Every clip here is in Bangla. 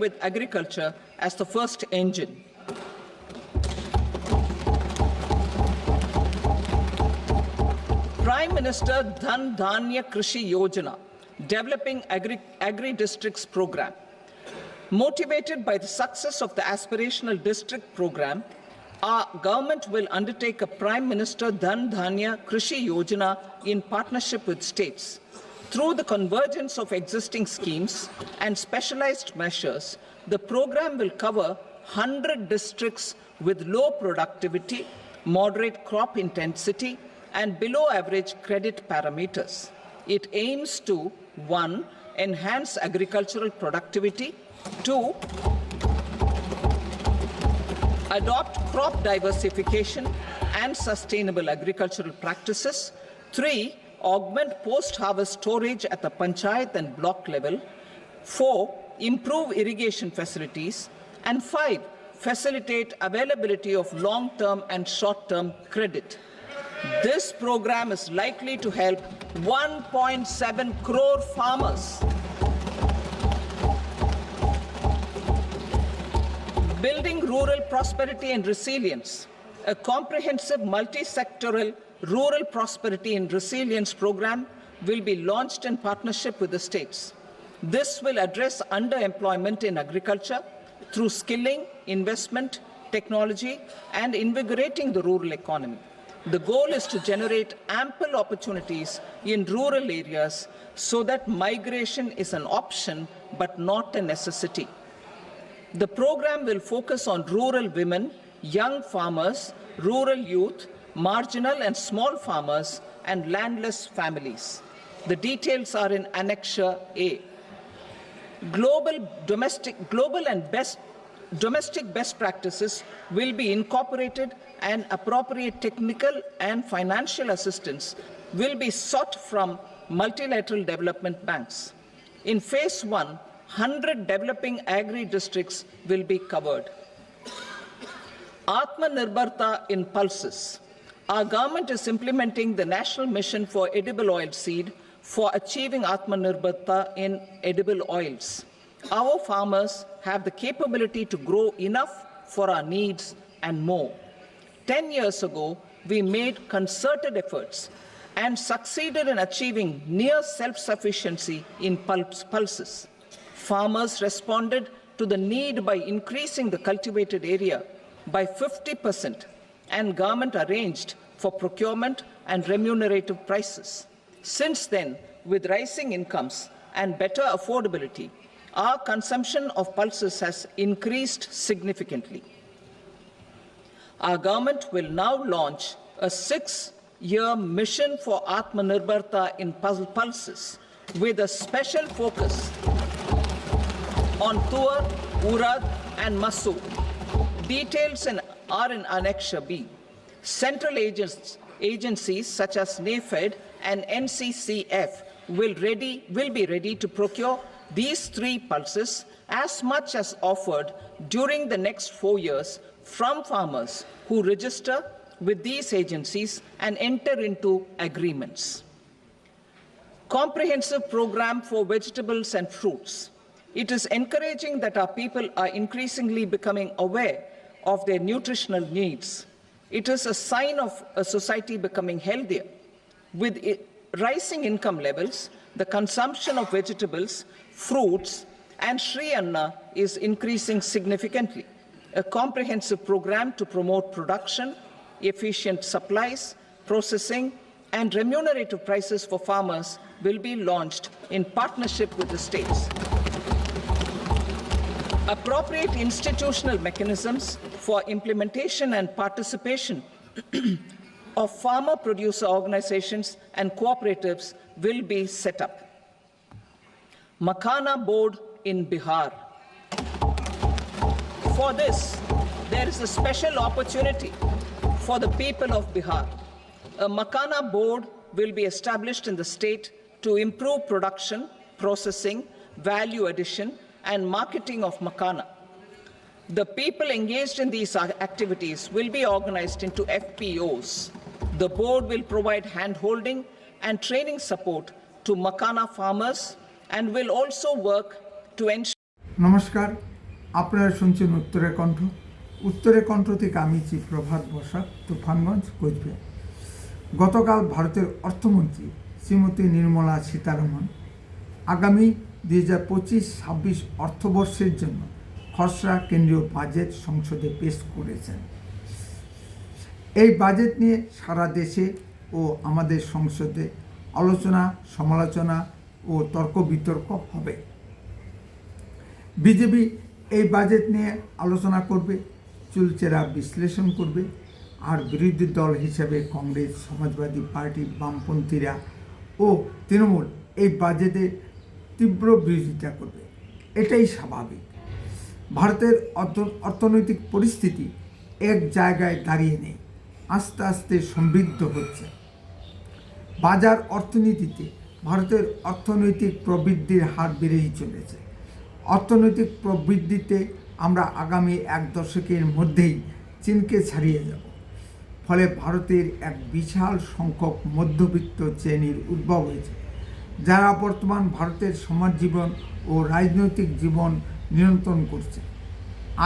with agriculture as the first engine. Prime Minister Dhan Dhanya Krishi Yojana, developing agri, agri districts program. Motivated by the success of the aspirational district program, our government will undertake a Prime Minister Dhan Dhanya Krishi Yojana in partnership with states. Through the convergence of existing schemes and specialized measures, the program will cover 100 districts with low productivity, moderate crop intensity, and below average credit parameters. It aims to 1. Enhance agricultural productivity, 2 adopt crop diversification and sustainable agricultural practices. Three, augment post-harvest storage at the panchayat and block level. Four, improve irrigation facilities. And five, facilitate availability of long-term and short-term credit. This program is likely to help 1.7 crore farmers. Building rural prosperity and resilience. A comprehensive multi-sectoral rural prosperity and resilience program will be launched in partnership with the states. This will address underemployment in agriculture through skilling, investment, technology, and invigorating the rural economy. The goal is to generate ample opportunities in rural areas so that migration is an option but not a necessity. The program will focus on rural women, young farmers, rural youth, marginal and small farmers, and landless families. The details are in Annexure A. Global, domestic, global and best domestic best practices will be incorporated and appropriate technical and financial assistance will be sought from multilateral development banks. In phase 1, 100 developing agri districts will be covered. Atmanirbharta in pulses. Our government is implementing the National Mission for Edible Oil Seed for achieving Atmanirbharta in edible oils. Our farmers have the capability to grow enough for our needs and more. 10 years ago, we made concerted efforts and succeeded in achieving near self-sufficiency in pulse- pulses. Farmers responded to the need by increasing the cultivated area by 50% and government arranged for procurement and remunerative prices. Since then, with rising incomes and better affordability, our consumption of pulses has increased significantly. Our government will now launch a six year mission for Atmanirbharta in pul- pulses with a special focus on Tuar, Urad, and Masoor. Details in, are in Annexure B. Central agents, agencies such as NAFED and NCCF will, ready, will be ready to procure these three pulses as much as offered during the next four years from farmers who register with these agencies and enter into agreements. Comprehensive program for vegetables and fruits. It is encouraging that our people are increasingly becoming aware of their nutritional needs. It is a sign of a society becoming healthier. With rising income levels, the consumption of vegetables, fruits, and Sri Anna is increasing significantly. A comprehensive program to promote production, efficient supplies, processing, and remunerative prices for farmers will be launched in partnership with the states. Appropriate institutional mechanisms for implementation and participation of farmer producer organizations and cooperatives will be set up. Makana board in Bihar. For this, there is a special opportunity for the people of Bihar. A Makana board will be established in the state to improve production, processing, value addition, and marketing of Makana. The people engaged in these activities will be organized into FPOs. The board will provide hand-holding and training support to Makana farmers and will also work to ensure নমস্কার আপনারা শুনছেন উত্তরের কণ্ঠ উত্তরের কণ্ঠ থেকে আমি চি প্রভাত বসাক তুফানগঞ্জ কোচবিহার গতকাল ভারতের অর্থমন্ত্রী শ্রীমতী নির্মলা সীতারামন আগামী দুই হাজার পঁচিশ ছাব্বিশ অর্থবর্ষের জন্য খসড়া কেন্দ্রীয় বাজেট সংসদে পেশ করেছেন। এই বাজেট নিয়ে সারা দেশে ও আমাদের সংসদে আলোচনা, সমালোচনা ও তর্ক বিতর্ক হবে। বিজেপি এই বাজেট নিয়ে আলোচনা করবে, চুলচেরা বিশ্লেষণ করবে, আর বিরোধী দল হিসেবে কংগ্রেস, সমাজবাদী পার্টি, বামপন্থীরা ও তৃণমূল এই বাজেটে তীব্র বিরোধিতা করবে। এটাই স্বাভাবিক। ভারতের অর্থ- অর্থনৈতিক পরিস্থিতি এক জায়গায় দাঁড়িয়ে নেই, আস্তে আস্তে সমৃদ্ধ হচ্ছে। বাজার অর্থনীতিতে ভারতের অর্থনৈতিক প্রবৃদ্ধির হার বেড়েই চলেছে। অর্থনৈতিক প্রবৃদ্ধিতে আমরা আগামী এক দশকের মধ্যেই চীনকে ছাড়িয়ে যাব। ফলে ভারতের এক বিশাল সংখ্যক মধ্যবিত্ত শ্রেণির উদ্ভব হয়েছে, যারা বর্তমান ভারতের সমাজ জীবন ও রাজনৈতিক জীবন নিয়ন্ত্রণ করছে।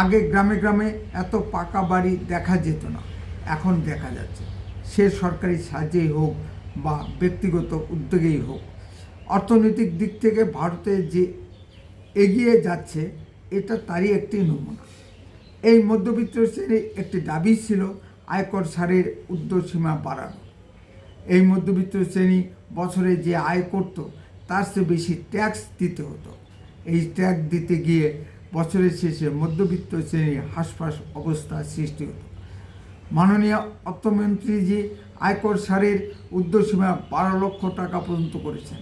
আগে গ্রামে গ্রামে এত পাকা বাড়ি দেখা যেত না, এখন দেখা যাচ্ছে। সে সরকারি সাহায্যেই হোক বা ব্যক্তিগত উদ্যোগেই হোক, অর্থনৈতিক দিক থেকে ভারতে যে এগিয়ে যাচ্ছে, এটা তারই একটি নমুনা। এই মধ্যবিত্ত শ্রেণির একটি দাবি ছিল আয়কর সারের উর্ধ্বসীমা বাড়ানো। এই মধ্যবিত্ত শ্রেণি বছরে যে আয় করত, তার চেয়ে বেশি ট্যাক্স দিতে হতো। এই ট্যাক্স দিতে গিয়ে বছরের শেষে মধ্যবিত্ত শ্রেণির হাসফাস অবস্থা সৃষ্টি হতো। মাননীয় অর্থমন্ত্রীজি আয়কর সারের উর্ধ্বসীমা বারো লক্ষ টাকা পর্যন্ত করেছেন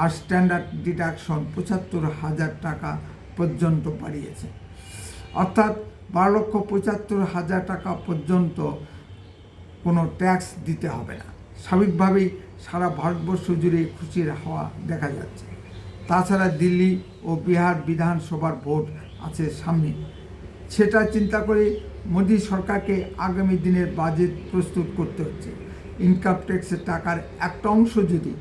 আর স্ট্যান্ডার্ড ডিডাকশন পঁচাত্তর হাজার টাকা পর্যন্ত বাড়িয়েছে। অর্থাৎ বারো লক্ষ পঁচাত্তর হাজার টাকা পর্যন্ত কোনো ট্যাক্স দিতে হবে না। স্বাভাবিকভাবেই সারা ভারতবর্ষ জুড়ে খুশির হাওয়া দেখা যাচ্ছে। তাছাড়া দিল্লি ও বিহার বিধানসভার ভোট আছে সামনে। সেটা চিন্তা করে মোদী সরকারকে আগামী দিনের বাজেট প্রস্তুত করতে হচ্ছে। ইনকাম ট্যাক্সের টাকার একটা অংশ যদি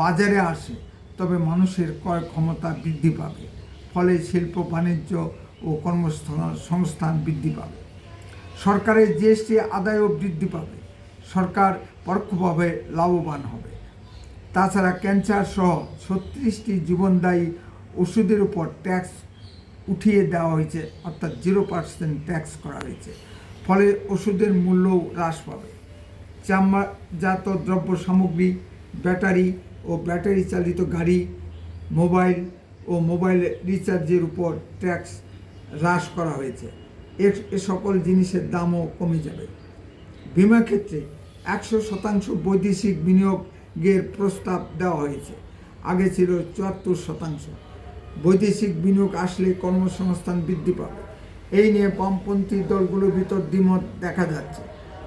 বাজারে আসে, তবে মানুষের ক্রয় ক্ষমতা বৃদ্ধি পাবে। ফলে শিল্প, বাণিজ্য ও কর্মস্থল সংস্থান বৃদ্ধি পাবে। সরকারের জিএসটি আদায়ও বৃদ্ধি পাবে। সরকার পরোক্ষভাবে লাভবান হবে। তাছাড়া ক্যান্সার সহ ছত্রিশটি জীবনদায়ী ওষুধের উপর ট্যাক্স উঠিয়ে দেওয়া হয়েছে, অর্থাৎ জিরো পার্সেন্ট ট্যাক্স করা হয়েছে। ফলে ওষুধের মূল্যও হ্রাস পাবে। চামড়াজাত দ্রব্য সামগ্রী, ব্যাটারি ও ব্যাটারি চালিত গাড়ি, মোবাইল ও মোবাইল রিচার্জের উপর ট্যাক্স হ্রাস করা হয়েছে। এ- সকল জিনিসের দামও কমে যাবে। বিমা ক্ষেত্রে একশো শতাংশ বৈদেশিক বিনিয়োগের প্রস্তাব দেওয়া হয়েছে। আগে ছিল চুয়াত্তর শতাংশ। বৈদেশিক বিনিয়োগ আসলে কর্মসংস্থান বৃদ্ধি পাবে। এই নিয়ে বামপন্থী দলগুলোর ভিতর দ্বিমত দেখা যাচ্ছে।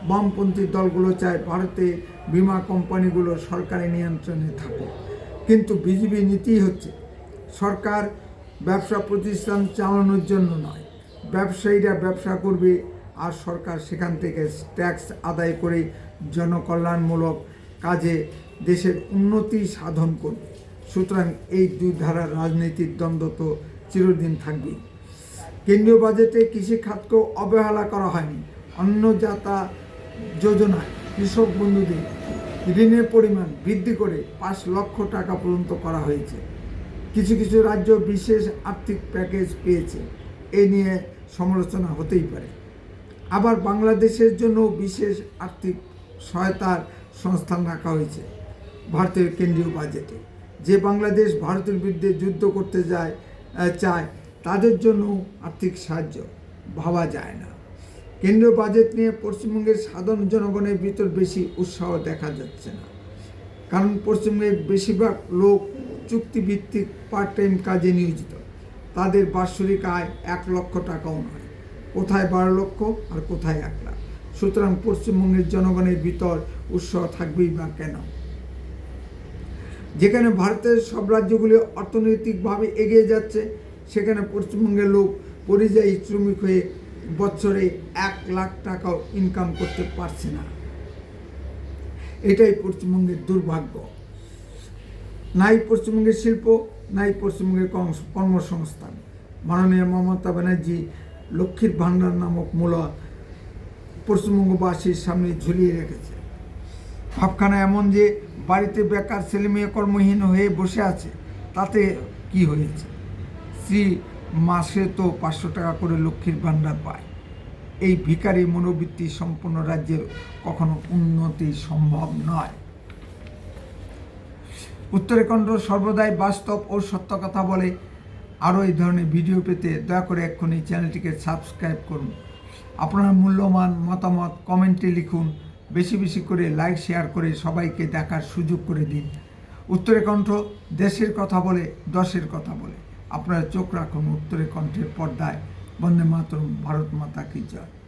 বামপন্থী দলগুলো চায় ভারতে বিমা কোম্পানিগুলো সরকারি নিয়ন্ত্রণে থাকে কিন্তু বিজেপি নীতি হচ্ছে, সরকার ব্যবসা প্রতিষ্ঠান চালানোর জন্য নয়। ব্যবসায়ীরা ব্যবসা করবে আর সরকার সেখান থেকে ট্যাক্স আদায় করে জনকল্যাণমূলক কাজে দেশের উন্নতি সাধন করবে। সুতরাং এই দুই ধারার রাজনীতির দ্বন্দ্ব তো চিরদিন থাকবেই কেন্দ্রীয় বাজেটে কৃষি খাতকেও অবহেলা করা হয়নি। অন্য যাতা যোজনায় কৃষক বন্ধুদের ঋণের পরিমাণ বৃদ্ধি করে পাঁচ লক্ষ টাকা পর্যন্ত করা হয়েছে। কিছু কিছু রাজ্য বিশেষ আর্থিক প্যাকেজ পেয়েছে। এ নিয়ে সমালোচনা হতেই পারে। আবার বাংলাদেশের জন্য বিশেষ আর্থিক সহায়তার সংস্থান রাখা হয়েছে। ভারতের কেন্দ্রীয় বাজেটে যে বাংলাদেশ ভারতের বিরুদ্ধে যুদ্ধ করতে যায় চায়, তাদের জন্য আর্থিক সাহায্য ভাবা যায় না। কেন্দ্রীয় বাজেট নিয়ে পশ্চিমবঙ্গের সাধারণ জনগণের ভিতর বেশি উৎসাহ দেখা যাচ্ছে না। কারণ পশ্চিমবঙ্গের বেশিরভাগ লোক চুক্তিভিত্তিক পার্ট টাইম কাজে নিয়োজিত। তাদের বাৎসরিক আয় এক লক্ষ টাকাও নয়। কোথায় বারো লক্ষ আর কোথায় এক লাখ? সুতরাং পশ্চিমবঙ্গের জনগণের ভিতর উৎসাহ থাকবেই বা কেন? যেখানে ভারতের সব রাজ্যগুলি অর্থনৈতিকভাবে এগিয়ে যাচ্ছে, সেখানে পশ্চিমবঙ্গের লোক পরিযায়ী শ্রমিক হয়ে বছরে এক লাখ টাকাও ইনকাম করতে পারছে না। এটাই পশ্চিমবঙ্গের দুর্ভাগ্য। নাই পশ্চিমবঙ্গের শিল্প, নাই পশ্চিমবঙ্গের কর্মসংস্থান। মাননীয় মমতা ব্যানার্জি লক্ষ্মীর ভাণ্ডার নামক মূল পশ্চিমবঙ্গবাসীর সামনে ঝুলিয়ে রেখেছে। ভাবখানা এমন যে বাড়িতে বেকার ছেলে মেয়ে কর্মহীন হয়ে বসে আছে, তাতে কি হয়েছে? স্ত্রী মাসে তো পাঁচশো টাকা করে লক্ষ্মীর ভাণ্ডার পায়। এই ভিখারি মনোবৃত্তি সম্পূর্ণ রাজ্যের কখনো উন্নতি সম্ভব নয়। উত্তরাখণ্ড সর্বদাই বাস্তব ও সত্য কথা বলে। আরও এই ধরনের ভিডিও পেতে দয়া করে এক্ষুনি চ্যানেলটিকে সাবস্ক্রাইব করুন। আপনার মূল্যবান মতামত কমেন্টে লিখুন। বেশি বেশি করে লাইক শেয়ার করে সবাইকে দেখার সুযোগ করে দিন। উত্তরে কণ্ঠ, দেশের কথা বলে, দশের কথা বলে। আপনারা চোখ রাখুন উত্তরে কণ্ঠের পর্দায়। বন্দে মাতরম, ভারত মাতা কি জয়।